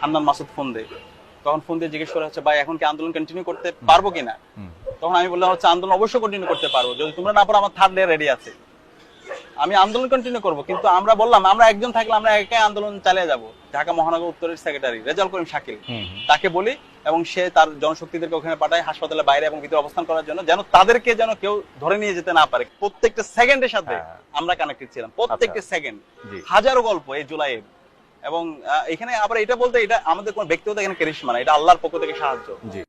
Hannan Masud phone দেয়। তখন phone দিয়ে জিজ্ঞেস করা হচ্ছে ভাই এখন কি আন্দোলন কন্টিনিউ করতে পারব কিনা? তখন আমি বললাম হচ্ছে আন্দোলন অবশ্যই কন্টিনিউ করতে পারব। যদি তোমরা না পারো আমার থার্ড ডে রেডি আছে। আমি আন্দোলন কন্টিনিউ করব। কিন্তু আমরা বললাম আমরা একজন থাকলে আমরা একাই আন্দোলন চালিয়ে যাব। ঢাকা মহানগর উত্তরের সেক্রেটারি রেজাল করিম শাকিল। তাকে বলি এবং সে তার জনশক্তিদেরকে ওখানে পাঠায় হাসপাতালের বাইরে এবং ভিতরে অবস্থান করার জন্য যেন তাদেরকে যেন কেউ ধরে নিয়ে যেতে না পারে। প্রত্যেকটা সেকেন্ডের সাথে হ্যাঁ। আমরা কানেক্টেড ছিলাম। প্রত্যেকটা সেকেন্ড জি। হাজারো গল্প এই জুলাইয়ের। এবং এখানে আবার এটা বলতে এটা আমাদের কোনো ব্যক্তিগত এখানে কেরিশমা না, এটা আল্লাহর পক্ষ থেকে সাহায্য। জি।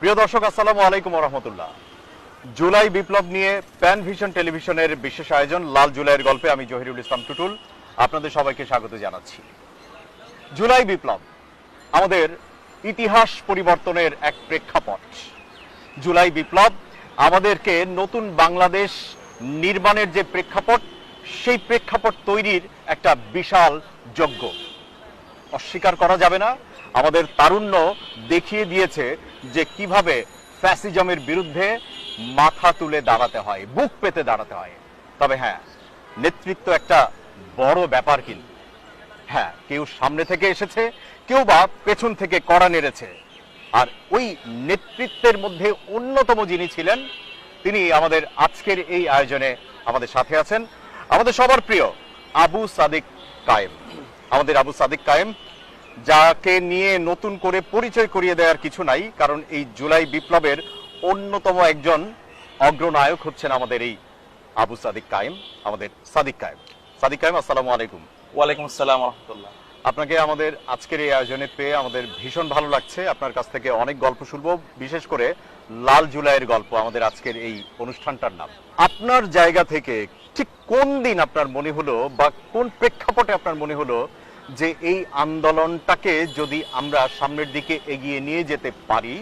প্রিয় দর্শক, আসসালামু আলাইকুম রহমতুল্লাহ জুলাই বিপ্লব নিয়ে প্যান ভিশন টেলিভিশনের বিশেষ আয়োজন লাল জুলাইয়ের গল্পে আমি জহিরুল ইসলাম টুটুল, আপনাদের সবাইকে স্বাগত জানাচ্ছি। জুলাই বিপ্লব, আমাদের ইতিহাস পরিবর্তনের এক প্রেক্ষাপট। জুলাই বিপ্লব আমাদেরকে নতুন বাংলাদেশ নির্মাণের যে প্রেক্ষাপট, সেই প্রেক্ষাপট তৈরির একটা বিশাল যজ্ঞ। অস্বীকার করা যাবে না, আমাদের তারুণ্য দেখিয়ে দিয়েছে যে কীভাবে ফ্যাসিজমের বিরুদ্ধে মাথা তুলে দাঁড়াতে হয়, বুক পেতে দাঁড়াতে হয়। তবে হ্যাঁ নেতৃত্ব একটা বড় ব্যাপার কিন্তু। হ্যাঁ কেউ সামনে থেকে এসেছে, কেউ বা পেছন থেকে কড়া নেড়েছে। আর ওই নেতৃত্বের মধ্যে অন্যতম যিনি ছিলেন, তিনি আমাদের আজকের এই আয়োজনে আমাদের সাথে আছেন। আমাদের সবার প্রিয় আবু সাদিক কায়েম। আমাদের আবু সাদিক কায়েম, যাকে নিয়ে নতুন করে পরিচয় করিয়ে দেওয়ার কিছু নাই, কারণ এই জুলাই বিপ্লবের অন্যতম একজন অগ্রনায়ক হচ্ছেন আমাদের এই আবু সাদিক কায়েম, আমাদের সাদিক কায়েম। সাদিক কায়েম আসসালামু আলাইকুম। ওয়ালাইকুম আসসালাম রহমতুল্লাহ। আপনাকে আমাদের আজকের এই আয়োজনে পেয়ে আমাদের ভীষণ ভালো লাগছে। আপনার কাছ থেকে অনেক গল্প শুনব বিশেষ করে লাল জুলাইয়ের গল্প আমাদের আজকের এই অনুষ্ঠানটার নাম। আপনার জায়গা থেকে ঠিক কোন দিন আপনার মনে হলো বা কোন প্রেক্ষাপটে আপনার মনে হলো যে এই আন্দোলনটাকে যদি আমরা সামনের দিকে এগিয়ে নিয়ে যেতে পারি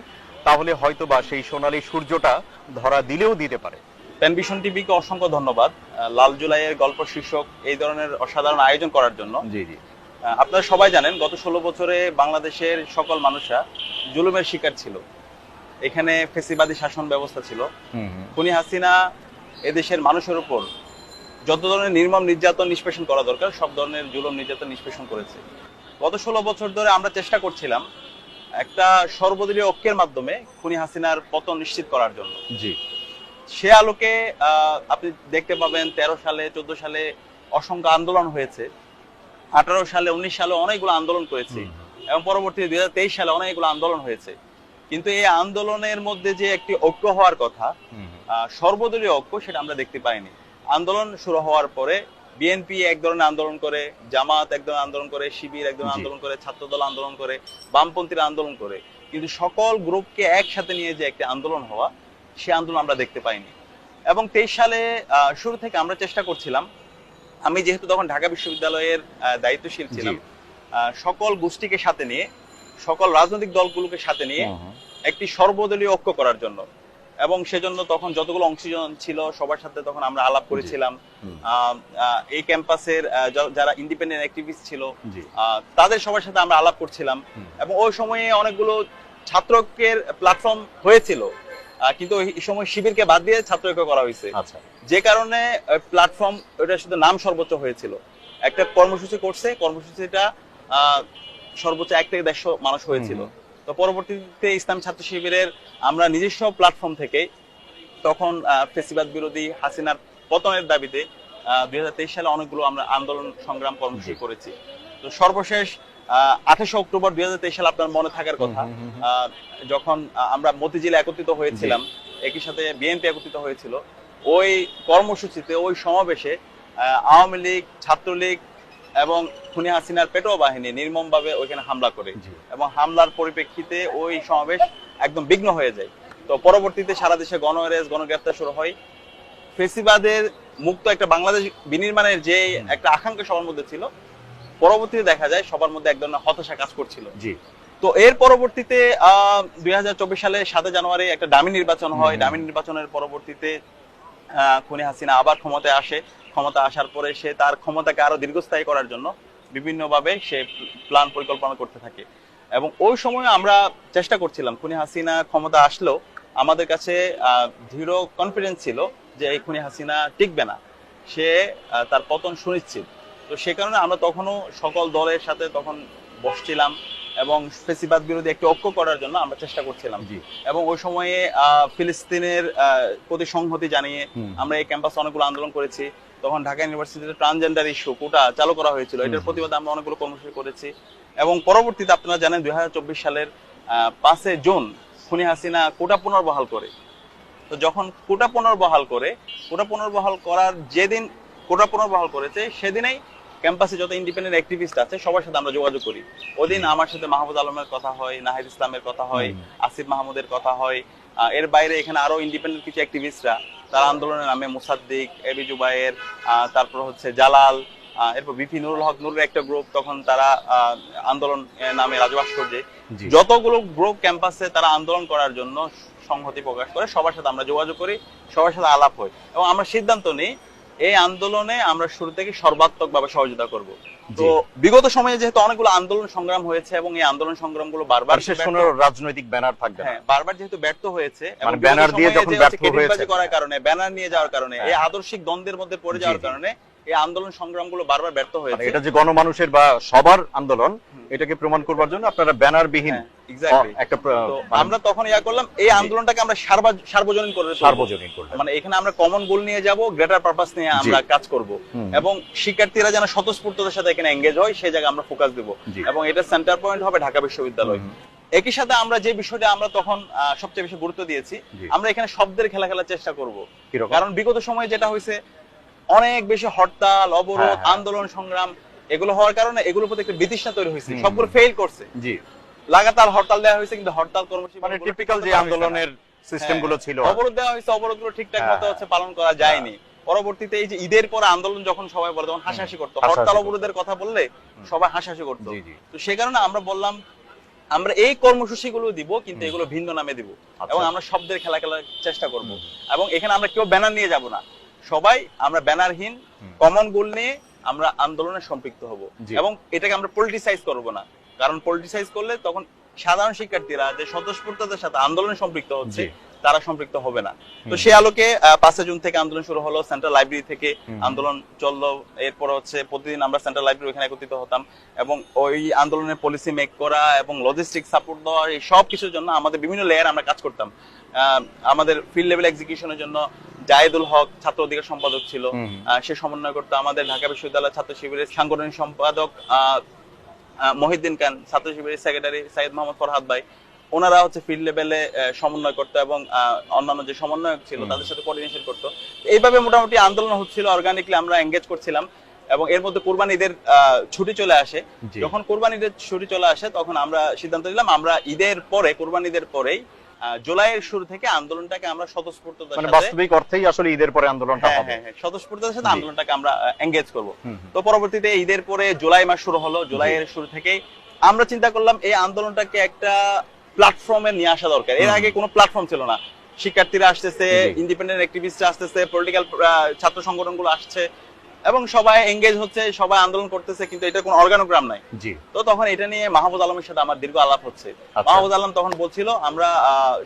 তাহলে হয়তো বা সেই সোনালী সূর্যটা ধরা দিলেও দিতে পারে। টেলিভিশন টিভিকে অসংখ্য ধন্যবাদ। লাল জুলাইয়ের গল্প শীর্ষক এই ধরনের অসাধারণ আয়োজন করার জন্য। জি জি। আপনারা সবাই জানেন গত ষোলো বছরে বাংলাদেশের সকল মানুষরা জুলুমের শিকার ছিল। এখানে ফেসিবাদী শাসন ব্যবস্থা ছিল। খুনি হাসিনা এদেশের মানুষের উপর যত ধরনের নির্মম নির্যাতন নিষ্পেষণ করা দরকার সব ধরনের জুলুম নির্যাতন নিষ্পেষণ করেছে। গত ষোলো বছর ধরে আমরা চেষ্টা করছিলাম একটা সর্বদলীয় ঐক্যের মাধ্যমে খুনি হাসিনার পতন নিশ্চিত করার জন্য। জি। সে আলোকে আপনি দেখতে পাবেন তেরো সালে চোদ্দ সালে অসংখ্য আন্দোলন হয়েছে। আঠারো সালে উনিশ সালে অনেকগুলো আন্দোলন করেছি। এবং পরবর্তীতে দুই হাজার তেইশ সালে অনেকগুলো আন্দোলন হয়েছে। কিন্তু এই আন্দোলনের মধ্যে যে একটি ঐক্য হওয়ার কথা সর্বদলীয় ঐক্য সেটা আমরা দেখতে পাইনি। আন্দোলন শুরু হওয়ার পরে বিএনপি এক ধরনের আন্দোলন করে জামাত এক ধরনের আন্দোলন করে শিবির এক ধরনের আন্দোলন করে ছাত্রদল আন্দোলন করে বামপন্থীরা আন্দোলন করে। কিন্তু সকল গ্রুপকে একসাথে নিয়ে যে একটি আন্দোলন হওয়া সে আন্দোলন আমরা দেখতে পাইনি। এবং তেইশ সালে শুরু থেকে আমরা চেষ্টা করছিলাম। আমি যেহেতু তখন ঢাকা বিশ্ববিদ্যালয়ের দায়িত্বশীল ছিলাম। সকল গোষ্ঠীকে সাথে নিয়ে সকল রাজনৈতিক দলগুলোকে সাথে নিয়ে একটি সর্বদলীয় ঐক্য করার জন্য। এবং সেজন্য তখন যতগুলো অংশীজন ছিল সবার সাথে তখন আমরা আলাপ করেছিলাম। এই ক্যাম্পাসের যারা ইন্ডিপেন্ডেন্ট অ্যাক্টিভিস্ট ছিল তাদের সবার সাথে আমরা আলাপ করছিলাম। এবং ওই সময়ে অনেকগুলো ছাত্রকের প্ল্যাটফর্ম হয়েছিল। কিন্তু ওই সময় শিবিরকে বাদ দিয়ে ছাত্র ঐক্য করা হয়েছে। আচ্ছা। যে কারণে প্ল্যাটফর্ম ওটা শুধু নাম সর্বোচ্চ হয়েছিল। একটা কর্মসূচি করছে কর্মসূচিটা সর্বোচ্চ এক থেকে দেড়শো মানুষ হয়েছিল। তো পরবর্তীতে ইসলাম ছাত্র শিবিরের আমরা নিজস্ব প্ল্যাটফর্ম থেকে তখন ফেসিবাদ বিরোধী হাসিনার পতনের দাবিতে দুই হাজার তেইশ সালে অনেকগুলো আমরা আন্দোলন সংগ্রাম কর্মসূচি করেছি। তো সর্বশেষ আঠাশে অক্টোবর দুই সালে আপনার মনে থাকার কথা। যখন আমরা মতিঝিলে একত্রিত হয়েছিলাম একই সাথে বিএনপি একত্রিত হয়েছিল ওই কর্মসূচিতে ওই সমাবেশে আওয়ামী লীগ ছাত্রলীগ এবং খুনি হাসিনার পেটোয়া বাহিনী নির্মমভাবে ওইখানে হামলা করে। এবং হামলার পরিপ্রেক্ষিতে ওই সমাবেশ একদম বিঘ্ন হয়ে যায়। তো পরবর্তীতে সারা দেশে গণ গণগ্রেপ্তার শুরু হয়। ফেসিবাদের মুক্ত একটা বাংলাদেশ বিনির্মাণের যে একটা আকাঙ্ক্ষা সবার মধ্যে ছিল পরবর্তীতে দেখা যায় সবার মধ্যে এক ধরনের হতাশা কাজ করছিল। জি। তো এর পরবর্তীতে দুই হাজার চব্বিশ সালে সাত জানুয়ারি একটা ডামি নির্বাচন হয়। ডামি নির্বাচনের পরবর্তীতে খুনি হাসিনা আবার ক্ষমতায় আসে। ক্ষমতা আসার পরে সে তার ক্ষমতাকে আরও দীর্ঘস্থায়ী করার জন্য বিভিন্নভাবে সে প্ল্যান পরিকল্পনা করতে থাকে। এবং ওই সময় আমরা চেষ্টা করছিলাম খুনি হাসিনা ক্ষমতা আসলেও আমাদের কাছে আহ, দৃঢ় কনফিডেন্স ছিল যে এই খুনি হাসিনা টিকবে না। সে তার পতন সুনিশ্চিত। তো সে কারণে আমরা তখনও সকল দলের সাথে তখন বসছিলাম এবং ফেসিবাদ বিরোধী একটি ঐক্য করার জন্য আমরা চেষ্টা করছিলাম। জি। এবং ওই সময়ে ফিলিস্তিনের প্রতি সংহতি জানিয়ে আমরা এই ক্যাম্পাসে অনেকগুলো আন্দোলন করেছি। তখন ঢাকা ইউনিভার্সিটিতে ট্রান্সজেন্ডার ইস্যু কোটা চালু করা হয়েছিল। এটার প্রতিবাদে আমরা অনেকগুলো কর্মসূচি করেছি। এবং পরবর্তীতে আপনারা জানেন দুই হাজার চব্বিশ সালের পাঁচে জুন খুনি হাসিনা কোটা পুনর্বহাল করে। তো যখন কোটা পুনর্বহাল করে কোটা পুনর্বহাল করার যেদিন কোটা পুনর্বহাল করেছে সেদিনেই ক্যাম্পাসে যত ইন্ডিপেন্ডেন্ট অ্যাক্টিভিস্ট আছে সবার সাথে আমরা যোগাযোগ করি। ওদিন আমার সাথে মাহমুদ আলমের কথা হয় নাহিদ ইসলামের কথা হয় আসিফ মাহমুদের কথা হয়। এর বাইরে এখানে আরও ইন্ডিপেন্ডেন্ট কিছু অ্যাক্টিভিস্টরা তারা আন্দোলনের নামে মুসাদ্দিক এবি জুবায়ের তারপর হচ্ছে জালাল এরপর বিপি নুরুল হক নুরের একটা গ্রুপ তখন তারা আন্দোলন নামে রাজভাস্কর্যে জি। যতগুলো গ্রুপ ক্যাম্পাসে তারা আন্দোলন করার জন্য সংহতি প্রকাশ করে সবার সাথে আমরা যোগাযোগ করি সবার সাথে আলাপ হয়। এবং আমরা সিদ্ধান্ত নিই এই আন্দোলনে আমরা শুরু থেকে সর্বাত্মক ভাবে সহযোগিতা করব তো বিগত সময়ে যেহেতু অনেকগুলো আন্দোলন সংগ্রাম হয়েছে এবং এই আন্দোলন সংগ্রামগুলো বারবার বিশেষ ব্যর্থ- কোনো রাজনৈতিক ব্যানার থাকবে হ্যাঁ বারবার যেহেতু ব্যর্থ হয়েছে মানে ব্যানার দিয়ে যখন ব্যর্থ হয়েছে। করার কারণে ব্যানার নিয়ে যাওয়ার কারণে হ্যাঁ। এই আদর্শিক দ্বন্দ্বের মধ্যে পড়ে যাওয়ার কারণে এই আন্দোলন সংগ্রামগুলো বারবার ব্যর্থ মানে হয়েছে। এটা যে গণমানুষের বা সবার আন্দোলন এটাকে প্রমাণ করবার জন্য আপনারা ব্যানার বিহীন হ্যাঁ, একটা মানে আমরা তখন ইয়া করলাম এই আন্দোলনটাকে আমরা সার্বজনীন করে সার্বজনীন করলেন মানে এখানে আমরা কমন গোল নিয়ে যাব গ্রেটার পারপাস নিয়ে আমরা কাজ করব। এবং শিক্ষার্থীরা যেন স্বতঃস্ফূর্ততার সাথে এখানে এঙ্গেজ হয় সেই জায়গায় আমরা ফোকাস দেব। এবং এটা সেন্টার পয়েন্ট হবে ঢাকা বিশ্ববিদ্যালয়। একই সাথে আমরা যে বিষয়টা আমরা তখন সবচেয়ে বেশি গুরুত্ব দিয়েছি আমরা এখানে শব্দের খেলা খেলার চেষ্টা করব? কারণ বিগত সময়ে যেটা হয়েছে অনেক বেশি হরতাল অবরোধ হ্যাঁ, হ্যাঁ। আন্দোলন সংগ্রাম এগুলো হওয়ার কারণে এগুলোর প্রতি একটা বিতৃষ্ণা তৈরি হয়েছে। সবগুলো ফেল করছে। জি। লাগাতার হরতাল দেওয়া হয়েছে কিন্তু হরতাল কর্মসূচি মানে টিপিক্যাল যে। আন্দোলনের সিস্টেমগুলো ছিল। হ্যাঁ, অবরোধ দেওয়া হয়েছে অবরোধগুলো ঠিকঠাক হ্যাঁ, মতো হচ্ছে পালন করা যায়নি। পরবর্তীতে এই যে ঈদের পরে আন্দোলন যখন সবাই বলে তখন হাসাহাসি করতো। হরতাল অবরোধের কথা বললে সবাই হাসাহাসি করতো। তো সে কারণে আমরা বললাম আমরা এই কর্মসূচি গুলো দিব কিন্তু এগুলো ভিন্ন নামে দিব। আচ্ছা। এবং আমরা শব্দের খেলা খেলার চেষ্টা করব। এবং এখানে আমরা কেউ ব্যানার নিয়ে যাব না। সবাই আমরা ব্যানারহীন কমন গোল নিয়ে আমরা আন্দোলনে সম্পৃক্ত হব। এবং এটাকে আমরা পলিটিসাইজ করব না। কারণ পলিটিসাইজ করলে তখন সাধারণ শিক্ষার্থীরা যে স্বতঃস্ফূর্ততার সাথে আন্দোলনে সম্পৃক্ত হচ্ছে তারা সম্পৃক্ত হবে না। তো সে আলোকে পাঁচে জুন থেকে আন্দোলন শুরু হলো সেন্ট্রাল লাইব্রেরি থেকে আন্দোলন চলল। এরপর হচ্ছে প্রতিদিন আমরা সেন্ট্রাল লাইব্রেরি ওখানে একত্রিত হতাম এবং ওই আন্দোলনের পলিসি মেক করা এবং লজিস্টিক সাপোর্ট দেওয়া এই সব কিছুর জন্য আমাদের বিভিন্ন লেয়ার আমরা কাজ করতাম। আমাদের ফিল্ড লেভেল এক্সিকিউশনের জন্য জায়েদুল হক ছাত্র অধিকার সম্পাদক ছিল। সে সমন্বয় করতো আমাদের ঢাকা বিশ্ববিদ্যালয় ছাত্র শিবিরের সাংগঠনিক সম্পাদক মহিউদ্দিন খান ছাত্র শিবিরের সেক্রেটারি সাইদ মোহাম্মদ ফরহাদ ভাই। ওনারা হচ্ছে ফিল্ড লেভেলে সমন্বয় করতো এবং অন্যান্য যে সমন্বয়ক ছিল তাদের সাথে কোঅর্ডিনেশন করতো। এইভাবে মোটামুটি আন্দোলন হচ্ছিল অর্গানিকলি আমরা এঙ্গেজ করছিলাম এবং এর মধ্যে কোরবানি ঈদের আহ, ছুটি চলে আসে। যখন কোরবানি ঈদের ছুটি চলে আসে তখন আমরা সিদ্ধান্ত নিলাম আমরা ঈদের পরে কোরবানি ঈদের পরেই জুলাইয়ের শুরু থেকে আন্দোলনটাকে আমরা স্বতঃস্ফূর্ততার মানে বাস্তবিক অর্থেই আসলে ঈদের পরে আন্দোলনটা হ্যাঁ হবে। হ্যাঁ হ্যাঁ স্বতঃস্ফূর্ততার সাথে আন্দোলনটাকে আমরা এঙ্গেজ করব। তো পরবর্তীতে ঈদের পরে জুলাই মাস শুরু হলো। জুলাইয়ের শুরু থেকেই আমরা চিন্তা করলাম এই আন্দোলনটাকে একটা প্ল্যাটফর্মে নিয়ে আসা দরকার। এর আগে কোনো প্ল্যাটফর্ম ছিল না। শিক্ষার্থীরা আসতেছে। ইন্ডিপেন্ডেন্ট অ্যাক্টিভিস্টরা আসতেছে পলিটিক্যাল ছাত্র সংগঠনগুলো আসছে। এবং সবাই এঙ্গেজ হচ্ছে সবাই আন্দোলন করতেছে কিন্তু এটা কোনো অর্গানোগ্রাম নাই। জি। তো তখন এটা নিয়ে মাহমুদ আলমের সাথে আমার দীর্ঘ আলাপ হচ্ছে। আচ্ছা। মাহমুদ আলম তখন বলছিল আমরা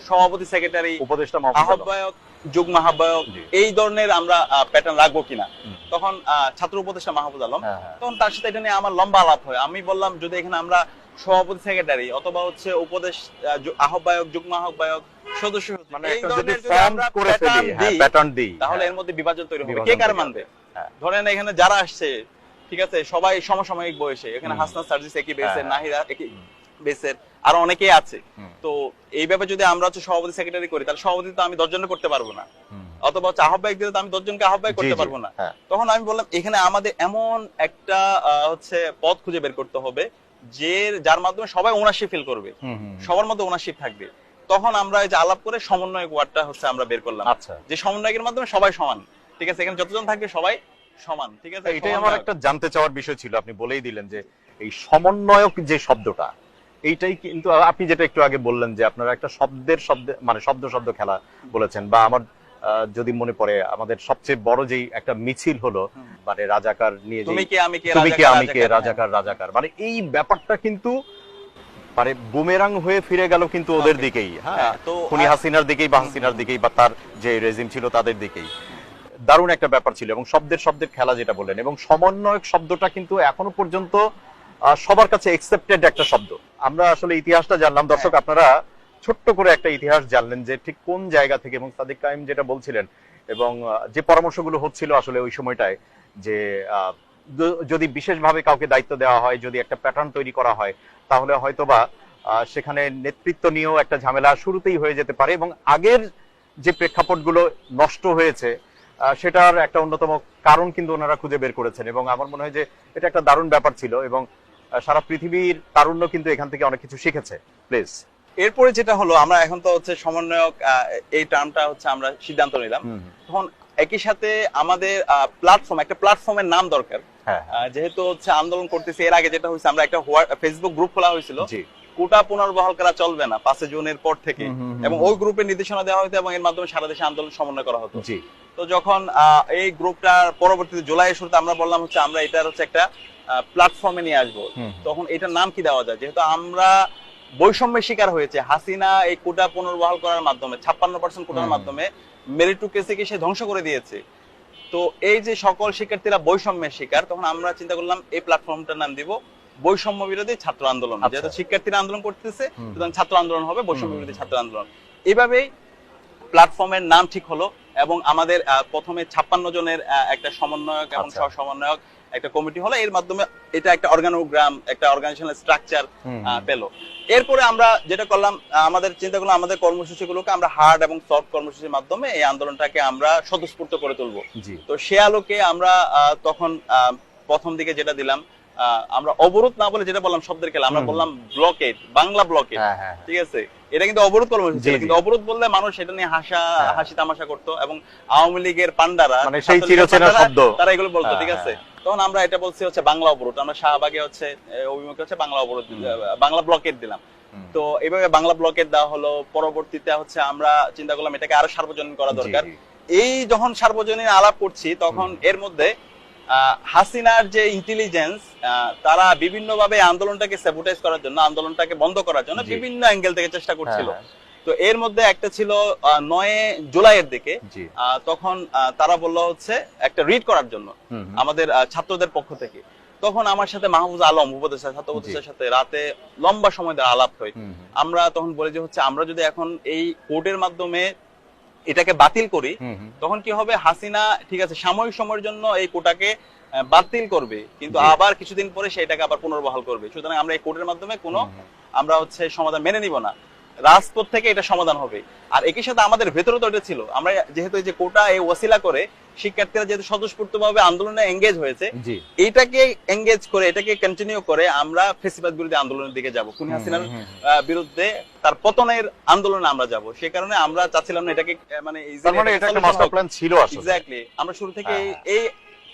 সভাপতি সেক্রেটারি উপদেষ্টা আহ্বায়ক যুগ্ম আহ্বায়ক এই ধরনের আমরা প্যাটার্ন রাখব কিনা? তখন ছাত্র উপদেষ্টা মাহবুব আলম হ্যাঁ, হ্যাঁ। তখন তার সাথে এটা নিয়ে আমার লম্বা আলাপ হয়। আমি বললাম যদি এখানে আমরা সভাপতি সেক্রেটারি অথবা হচ্ছে উপদেশ আহ্বায়ক যুগ্ম আহ্বায়ক সদস্য মানে এই যদি প্যাটার্ন দিই তাহলে হ্যাঁ। এর মধ্যে বিভাজন তৈরি হবে। কে কার মানবে। ধরেন এখানে যারা আসছে ঠিক আছে সবাই সমসাময়িক বয়সে। এখানে হুম। হাসনাত সার্জিস একই বেসের হ্যাঁ। নাহিদা একই বেসের আরও অনেকেই আছে। তো এই ব্যাপারে যদি আমরা হচ্ছে সভাপতি সেক্রেটারি করি তাহলে সভাপতি তো আমি দশজনে করতে পারব না। অথবা হচ্ছে আহ্বায়ক দিলে তো আমি দশজনকে আহ্বায়ক করতে পারব না। হ্যাঁ। তখন আমি বললাম এখানে আমাদের এমন একটা হচ্ছে পথ খুঁজে বের করতে হবে যে যার মাধ্যমে সবাই ওনারশিপ ফিল করবে। সবার মধ্যে ওনারশিপ থাকবে। তখন আমরা এই যে আলাপ করে সমন্বয়ক ওয়ার্ডটা হচ্ছে আমরা বের করলাম। আচ্ছা। যে সমন্বয়কের মাধ্যমে সবাই সমান। ঠিক আছে এখানে যতজন থাকবে সবাই সমান ঠিক আছে? এটাই আমার একটা জানতে চাওয়ার বিষয় ছিল আপনি বলেই দিলেন যে এই সমন্বয়ক যে শব্দটা এইটাই কিন্তু আপনি যেটা একটু আগে বললেন যে আপনারা একটা শব্দের শব্দে মানে শব্দ শব্দ খেলা বলেছেন বা আমার যদি মনে পড়ে আমাদের সবচেয়ে বড় যেই একটা মিছিল হলো মানে রাজাকার নিয়ে তুমি কে আমি কে তুমি কে রাজাকার, আমি কে রাজাকার, হ্যাঁ। রাজাকার রাজাকার। মানে এই ব্যাপারটা কিন্তু মানে বুমেরাং হয়ে ফিরে গেল কিন্তু ওদের দিকেই হ্যাঁ। হ্যাঁ, তো খুনি হাসিনার দিকেই বা হাসিনার দিকেই বা তার যে রেজিম ছিল তাদের দিকেই। দারুণ একটা ব্যাপার ছিল এবং শব্দের শব্দের খেলা যেটা বললেন এবং সমন্বয়ক শব্দটা কিন্তু এখনও পর্যন্ত সবার কাছে একসেপ্টেড একটা শব্দ আমরা আসলে ইতিহাসটা জানলাম দর্শক হ্যাঁ। আপনারা ছোট্ট করে একটা ইতিহাস জানলেন যে ঠিক কোন জায়গা থেকে এবং সাদিক কাইম যেটা বলছিলেন এবং যে পরামর্শগুলো হচ্ছিল আসলে ওই সময়টায় যে যদি বিশেষভাবে কাউকে দায়িত্ব দেওয়া হয় যদি একটা প্যাটার্ন তৈরি করা হয় তাহলে হয়তোবা সেখানে নেতৃত্ব নিয়েও একটা ঝামেলা শুরুতেই হয়ে যেতে পারে এবং আগের যে প্রেক্ষাপটগুলো নষ্ট হয়েছে সেটার একটা অন্যতম কারণ কিন্তু ওনারা খুঁজে বের করেছেন এবং আমার মনে হয় যে এটা একটা দারুণ ব্যাপার ছিল এবং সারা পৃথিবীর তারুণ্য কিন্তু এখান থেকে অনেক কিছু শিখেছে। প্লিজ। এরপরে যেটা হলো আমরা এখন তো হচ্ছে সমন্বয়ক এই টার্মটা হচ্ছে আমরা সিদ্ধান্ত নিলাম। তখন একই সাথে আমাদের প্ল্যাটফর্ম একটা প্ল্যাটফর্মের নাম দরকার। হ্যাঁ হ্যাঁ, যেহেতু হচ্ছে আন্দোলন করতেছি এর আগে যেটা হয়েছে আমরা একটা ফেসবুক গ্রুপ খোলা হয়েছিল। কোটা পুনর্বহাল করা চলবে না পাঁচে জুনের পর থেকে। এবং ওই গ্রুপের নির্দেশনা দেওয়া হতো এবং এর মাধ্যমে সারা দেশে আন্দোলন সমন্বয় করা হতো। তো যখন এই গ্রুপটার পরবর্তীতে জুলাই শুরুতে আমরা বললাম হচ্ছে আমরা এটার হচ্ছে একটা প্ল্যাটফর্মে নিয়ে আসব। তখন এটার নাম কি দেওয়া যায়? যেহেতু আমরা বৈষম্যের শিকার হয়েছে হাসিনা এই কোটা পুনর্বহাল করার মাধ্যমে ছাপ্পান্ন পার্সেন্ট কোটার। মাধ্যমে মেরিটুকেসিকে সে ধ্বংস করে দিয়েছে। তো এই যে সকল শিক্ষার্থীরা বৈষম্যের শিকার তখন আমরা চিন্তা করলাম এই প্ল্যাটফর্মটার নাম দিব বৈষম্য বিরোধী ছাত্র আন্দোলন আচ্ছা। যেহেতু শিক্ষার্থীরা আন্দোলন করতেছে সুতরাং ছাত্র আন্দোলন হবে বৈষম্য বিরোধী ছাত্র আন্দোলন। এভাবেই প্ল্যাটফর্মের নাম ঠিক হলো এবং আমাদের প্রথমে ছাপ্পান্ন জনের একটা সমন্বয়ক এবং আচ্ছা। সহ সমন্বয়ক একটা কমিটি হলো। এর মাধ্যমে এটা একটা অর্গানোগ্রাম একটা অর্গানাইজেশনাল স্ট্রাকচার। পেল। এরপরে আমরা যেটা করলাম আমাদের চিন্তা করলাম আমাদের কর্মসূচিগুলোকে আমরা হার্ড এবং সফট কর্মসূচির মাধ্যমে এই আন্দোলনটাকে আমরা স্বতঃস্ফূর্ত করে তুলবো। তো সে আলোকে আমরা তখন আহ, প্রথম দিকে যেটা দিলাম আমরা অবরোধ না বলে যেটা বললাম শব্দের খেলা আমরা বললাম ব্লকেট বাংলা ব্লকেট হ্যাঁ হ্যাঁ ঠিক আছে? এটা কিন্তু অবরোধ কর্মসূচি ছিল। কিন্তু অবরোধ বললে মানুষ এটা নিয়ে হাসা হ্যাঁ। হাসি তামাশা করতো এবং আওয়ামী লীগের পান্ডারা মানে সেই চিরচেনা শব্দ। তারা এগুলো বলতো হ্যাঁ, ঠিক আছে? হ্যাঁ। তখন আমরা এটা বলছি হচ্ছে বাংলা অবরোধ আমরা শাহবাগে হচ্ছে অভিমুখে হচ্ছে বাংলা অবরোধ বাংলা ব্লকেট দিলাম। তো এইভাবে বাংলা ব্লকেট দেওয়া হলো পরবর্তীতে হচ্ছে আমরা চিন্তা করলাম এটাকে আরও সার্বজনীন করা দরকার। এই যখন সার্বজনীন আলাপ করছি তখন এর মধ্যে হাসিনার যে ইন্টেলিজেন্স তারা বিভিন্ন ভাবে আন্দোলনটাকে স্যাবোটাইজ করার জন্য আন্দোলনটাকে বন্ধ করার জন্য বিভিন্ন অ্যাঙ্গেল থেকে চেষ্টা করছিল। হ্যাঁ, তো এর মধ্যে একটা ছিল নয় জুলাইয়ের দিকে তখন তারা বলল হচ্ছে একটা রিড করার জন্য। আমাদের ছাত্রদের পক্ষ থেকে। তখন আমার সাথে মাহফুজ আলম উপদেষ্টা ছাত্র উপদেষ্টার সাথে রাতে লম্বা সময় ধরে আলাপ হয়। আমরা তখন বলি যে হচ্ছে আমরা যদি এখন এই কোর্টের মাধ্যমে এটাকে বাতিল করি। তখন কি হবে হাসিনা ঠিক আছে সাময়িক সময়ের জন্য এই কোটাকে বাতিল করবে কিন্তু আবার কিছুদিন পরে সেটাকে আবার পুনর্বহাল করবে সুতরাং আমরা এই কোর্টের মাধ্যমে কোনো। আমরা হচ্ছে সমাধান মেনে নিব না রাজপথ থেকে এটা সমাধান হবে। আর একই সাথে আমাদের ভেতরে তো এটা ছিল। আমরা যেহেতু এই যে কোটা এই ওসিলা করে শিক্ষার্থীরা যেহেতু স্বতঃস্ফূর্ত ভাবে আন্দোলনে এঙ্গেজ হয়েছে জি। এইটাকে এঙ্গেজ করে এটাকে কন্টিনিউ করে আমরা ফেসিবাদ বিরোধী আন্দোলনের দিকে যাব। খুনি হাসিনার বিরুদ্ধে তার পতনের আন্দোলনে আমরা যাব। সে কারণে আমরা চাচ্ছিলাম না এটাকে মানে এটা একটা মাস্টার প্ল্যান ছিল আসলে। এক্স্যাক্টলি আমরা শুরু থেকে হ্যাঁ। এই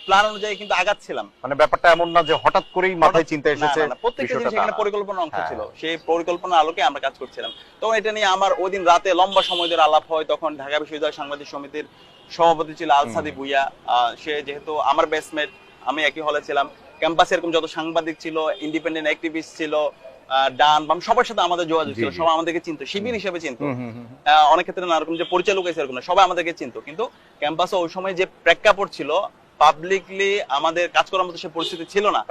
প্ল্যান অনুযায়ী কিন্তু আগাচ্ছিলাম। মানে ব্যাপারটা এমন না যে হঠাৎ করেই মাথায় চিন্তা এসেছে প্রত্যেকটা জিনিস এখানে। পরিকল্পনা অংশ হ্যাঁ। ছিল। সেই পরিকল্পনা আলোকে আমরা কাজ করছিলাম। তখন এটা নিয়ে আমার ওই দিন রাতে লম্বা সময় ধরে আলাপ হয়। তখন ঢাকা বিশ্ববিদ্যালয় সাংবাদিক সমিতির সভাপতি ছিল আলসাদি ভুইয়া। সে যেহেতু আমার বেসমেট আমি একই হলে ছিলাম। ক্যাম্পাসে এরকম যত সাংবাদিক ছিল ইন্ডিপেন্ডেন্ট অ্যাক্টিভিস্ট ছিল ডান বাম সবার সাথে আমাদের যোগাযোগ ছিল। সবাই আমাদেরকে চিনতো শিবির হিসেবে চিনতো। অনেক ক্ষেত্রে না এরকম যে পরিচয় লোক এরকম সবাই আমাদেরকে চিনতো। কিন্তু ক্যাম্পাসে ওই সময় যে প্রেক্ষাপট ছিল পাবলিকলি আমাদের কাজ করার মতো সে পরিস্থিতি ছিল না।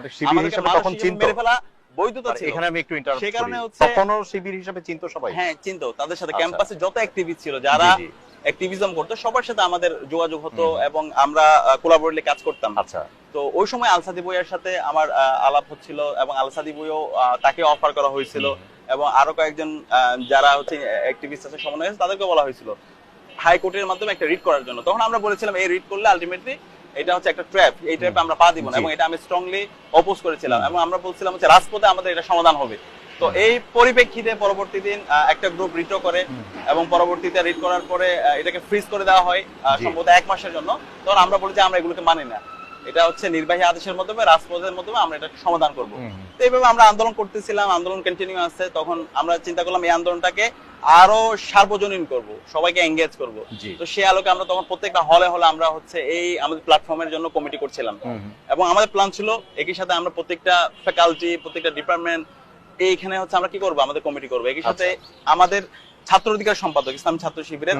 তখন মেরে ফেলা বৈধতা ছিল। এখানে আমি একটু ইন্টারাপ্ট সে কারণে হচ্ছে- তখনও শিবির হিসেবে চিনতো সবাই? হ্যাঁ চিনতো। তাদের সাথে আচ্ছা। ক্যাম্পাসে যত অ্যাক্টিভিস্ট ছিল যারা। অ্যাক্টিভিজম করতো সবার সাথে আমাদের যোগাযোগ হতো এবং আমরা কোলাবোরেটলি কাজ করতাম। আচ্ছা। তো ওই সময় আলসাদি বইয়ের সাথে আমার আলাপ হচ্ছিল এবং আলসাদি বইও তাকে অফার করা হয়েছিল এবং আরও কয়েকজন যারা হচ্ছে অ্যাক্টিভিস্ট আছে সমন্বয় তাদেরকে বলা হয়েছিল। হাইকোর্টের মাধ্যমে একটা রিড করার জন্য। তখন আমরা বলেছিলাম এই রিড করলে আলটিমেটলি এটা হচ্ছে একটা ট্র্যাপ এই ট্র্যাপে আমরা পা দিব না এবং এটা আমি স্ট্রংলি অপোজ করেছিলাম এবং আমরা বলছিলাম যে রাজপথে আমাদের এটা সমাধান হবে। তো এই পরিপ্রেক্ষিতে পরবর্তী দিন একটা গ্রুপ রিটও করে এবং পরবর্তীতে রিট করার পরে এটাকে ফ্রিজ করে দেওয়া হয় সম্ভবত এক মাসের জন্য। তখন আমরা বলি যে আমরা এগুলোকে মানি না। এটা হচ্ছে নির্বাহী আদেশের মাধ্যমে রাজপথের মাধ্যমে আমরা এটা সমাধান করব। তো এইভাবে আমরা আন্দোলন করতেছিলাম আন্দোলন কন্টিনিউ আছে তখন আমরা চিন্তা করলাম এই আন্দোলনটাকে আরও সার্বজনীন করব সবাইকে এঙ্গেজ করব। তো সে আলোকে আমরা তখন প্রত্যেকটা হলে হলে আমরা হচ্ছে এই আমাদের প্ল্যাটফর্মের জন্য কমিটি করছিলাম। এবং আমাদের প্ল্যান ছিল একই সাথে আমরা প্রত্যেকটা ফ্যাকাল্টি প্রত্যেকটা ডিপার্টমেন্ট এইখানে হচ্ছে আমরা কি করব আমাদের কমিটি করব। একই সাথে আমাদের ছাত্র অধিকার সম্পাদক ইসলাম ছাত্র শিবিরের